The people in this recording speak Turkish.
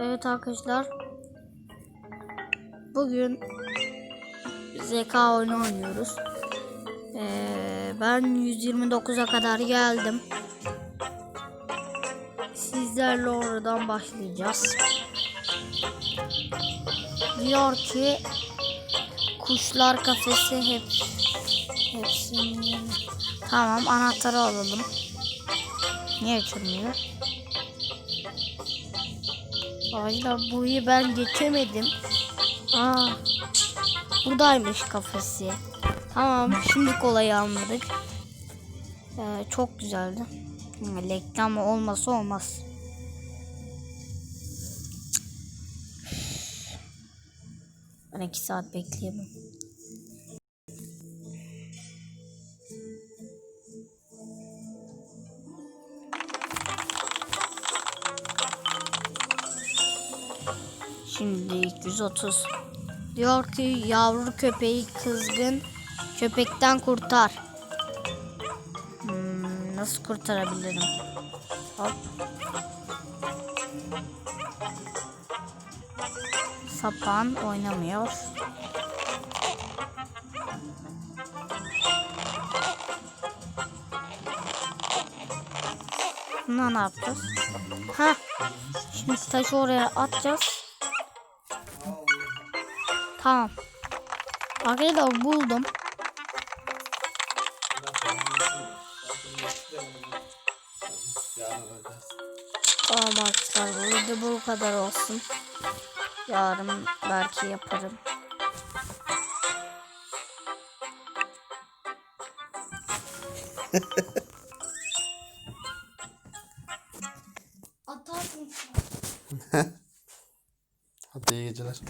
Evet arkadaşlar. Bugün zeka oyunu oynuyoruz. Ee, ben 129'a kadar geldim. Sizlerle oradan başlayacağız. Diyor ki kuşlar kafesi hep hepsini tamam anahtarı alalım. Niye açılmıyor? Arkadaşlar burayı ben geçemedim. Aa, buradaymış kafesi. Tamam şimdi kolayı anladık. Ee, çok güzeldi. Reklam olması olmaz. Ben iki saat bekleyemem. Şimdi 130. Diyor ki yavru köpeği kızgın köpekten kurtar. Hmm, nasıl kurtarabilirim? Hop. Sapan oynamıyor. Buna ne yapacağız? Ha. Şimdi taşı oraya atacağız. Tamam. Arkadaşlar buldum. Tamam arkadaşlar bu video bu kadar olsun. Yarın belki yaparım. Atarsın. Hadi iyi geceler.